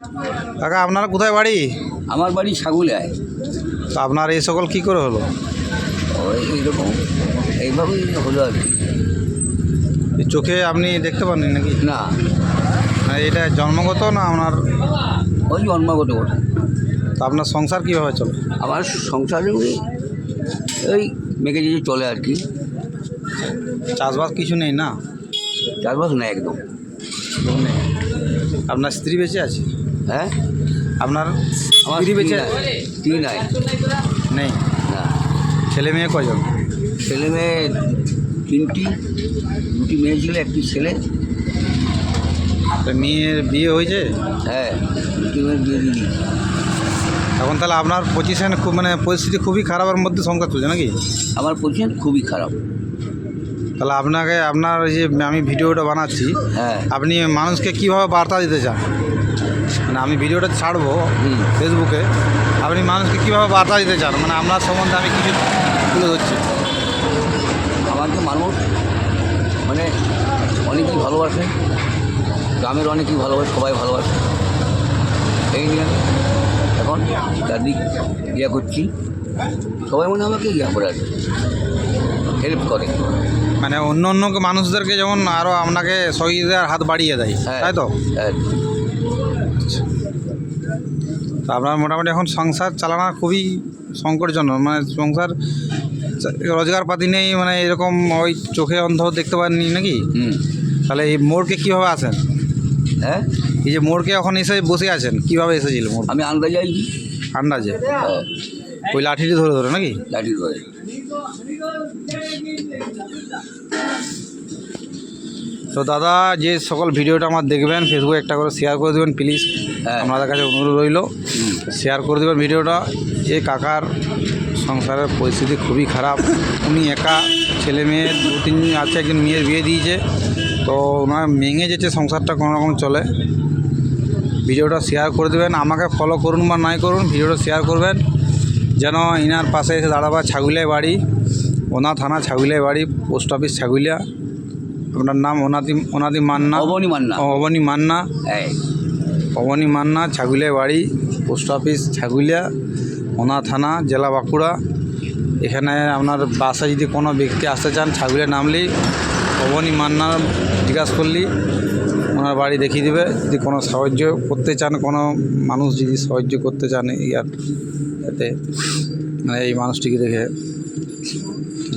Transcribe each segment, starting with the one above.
কাকা আপনার কোথায় বাড়ি? আমার বাড়ি ছাগুলায় তো আপনার এই সকল কি করে হলো? এইরকম এইভাবেই হলো আর কি। চোখে আপনি দেখতে পাননি নাকি? না। এটা জন্মগত না আপনার? ওই জন্মগত কথা তো আপনার সংসার কীভাবে চলে? আমার সংসারে ওই ওই মেঘে যে চলে আর কি। চাষবাস কিছু নেই না? চাষবাস নেই একদম। আপনার স্ত্রী বেঁচে আছে? হ্যাঁ? আপনার? আমার স্ত্রী বেঁচে স্ত্রী নাই। নেই? ছেলে মেয়ে কজন ছেলে মেয়ে তিনটি। দুটি মেয়ে ছিল একটি ছেলে। মেয়ের বিয়ে হয়েছে? হ্যাঁ দুটি মেয়ের বিয়ে দিয়ে এখন তাহলে আপনার পজিশন খুব মানে পরিস্থিতি খুবই খারাপের মধ্যে সংসার চলছে নাকি? আমার পজিশন খুবই খারাপ। তাহলে আপনাকে আপনার যে আমি ভিডিওটা বানাচ্ছি হ্যাঁ। আপনি মানুষকে কীভাবে বার্তা দিতে চান? মানে আমি ভিডিওটা ছাড়বো ফেসবুকে। আপনি মানুষকে কীভাবে বার্তা দিতে চান? মানে আপনার সম্বন্ধে আমি কিছু তুলে ধরছি। আমাকে মানুষ মানে অনেকেই ভালোবাসে গ্রামের অনেকেই ভালোবাসে সবাই ভালোবাসে। এই নিয়ে এখন চারদিক ইয়া করছি। সবাই মনে আমাকে ইয়া করে আর হেল্প করে। মানে অন্য অন্য মানুষদেরকে যেমন আরও আপনাকে সহযোগিতার হাত বাড়িয়ে দেয় হ্যাঁ তাই তো? হ্যাঁ। তো আপনার মোটামুটি এখন সংসার চালানো খুবই সংকটজনক। মানে সংসার রোজগার পাতি নেই মানে এরকম ওই চোখে অন্ধ দেখতে পাননি নাকি? তাহলে এই মোড়কে কীভাবে আসেন হ্যাঁ? এই যে মোড়কে এখন এসে বসে আছেন কীভাবে এসেছিল মোড়? আমি আনতে যাই আন্দাজে হ্যাঁ। ওই লাঠিটি ধরে ধরে নাকি? লাঠি ধরে। তো দাদা যে সকল ভিডিওটা আমার দেখবেন ফেসবুকে একটা করে শেয়ার করে দেবেন প্লিজ হ্যাঁ। আপনাদের কাছে অনুরোধ রইল শেয়ার করে দেবেন ভিডিওটা। যে কাকার সংসারের পরিস্থিতি খুবই খারাপ। উনি একা ছেলে মেয়ে দু তিন আছে একজন মেয়ের বিয়ে দিয়েছে। তো ওনার ভেঙে যেছে সংসারটা কোনো রকম চলে। ভিডিওটা শেয়ার করে দেবেন আমাকে ফলো করুন বা নাই করুন ভিডিওটা শেয়ার করবেন। যেন ইনার পাশে এসে দাঁড়াবা ছাগুলিয়া বাড়ি ওনা থানা ছাগুলিয়া বাড়ি পোস্ট অফিস ছাগুলিয়া। আপনার নাম অনাদি অনাদি মান্না। অবনী মান্না। অবনী মান্না। হ্যাঁ অবনী মান্না ছাগুলিয়া বাড়ি পোস্ট অফিস ছাগুলিয়া ওনা থানা জেলা বাঁকুড়া। এখানে আপনার বাসে যদি কোনো ব্যক্তি আসতে চান ছাগুলিয়া নামলি অবনী মান্না জিজ্ঞাসা করলি ওনার বাড়ি দেখিয়ে দেবে। যদি কোনো সাহায্য করতে চান কোনো মানুষ যদি সাহায্য করতে চান ইয়ার এতে মানে এই মানুষটিকে দেখে।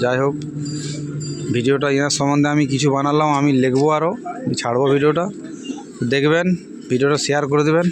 যাই হোক ভিডিওটা এনার সম্বন্ধে আমি কিছু বানালাম, আমি লিখব আরও ছাড়বো ভিডিওটা। দেখবেন, ভিডিওটা শেয়ার করে দেবেন।